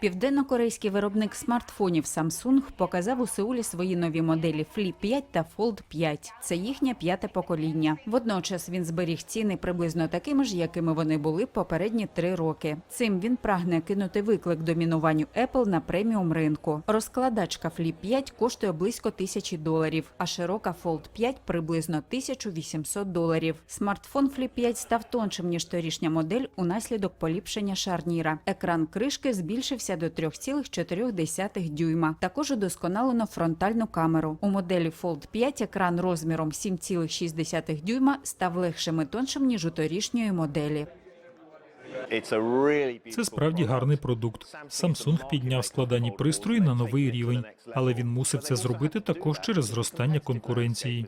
Південно-корейський виробник смартфонів Samsung показав у Сеулі свої нові моделі Flip 5 та Fold 5. Це їхнє п'яте покоління. Водночас він зберіг ціни приблизно такими ж, якими вони були попередні три роки. Цим він прагне кинути виклик домінуванню Apple на преміум ринку. Розкладачка Flip 5 коштує близько тисячі доларів, а широка Fold 5 приблизно 1800 доларів. Смартфон Flip 5 став тоншим ніж торішня модель унаслідок поліпшення шарніра. Екран кришки збільшився до 3,4 дюйма. Також удосконалено фронтальну камеру. У моделі Fold 5 екран розміром 7,6 дюйма став легшим і тоншим ніж у торішньої моделі. Це справді гарний продукт. Samsung підняв складані пристрої на новий рівень, але він мусив це зробити також через зростання конкуренції.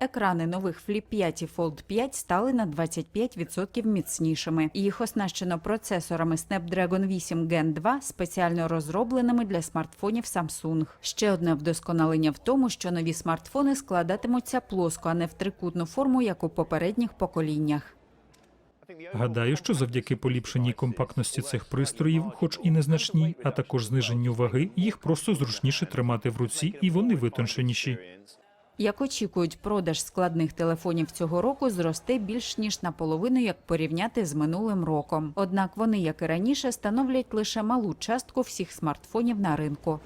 Екрани нових Flip 5 і Fold 5 стали на 25% міцнішими. Їх оснащено процесорами Snapdragon 8 Gen 2, спеціально розробленими для смартфонів Samsung. Ще одне вдосконалення в тому, що нові смартфони складатимуться плоско, а не в трикутну форму, як у попередніх поколіннях. Гадаю, що завдяки поліпшеній компактності цих пристроїв, хоч і незначній, а також зниженню ваги, їх просто зручніше тримати в руці, і вони витонченіші. Як очікують, продаж складних телефонів цього року зросте більш ніж наполовину, як порівняти з минулим роком. Однак вони, як і раніше, становлять лише малу частку всіх смартфонів на ринку.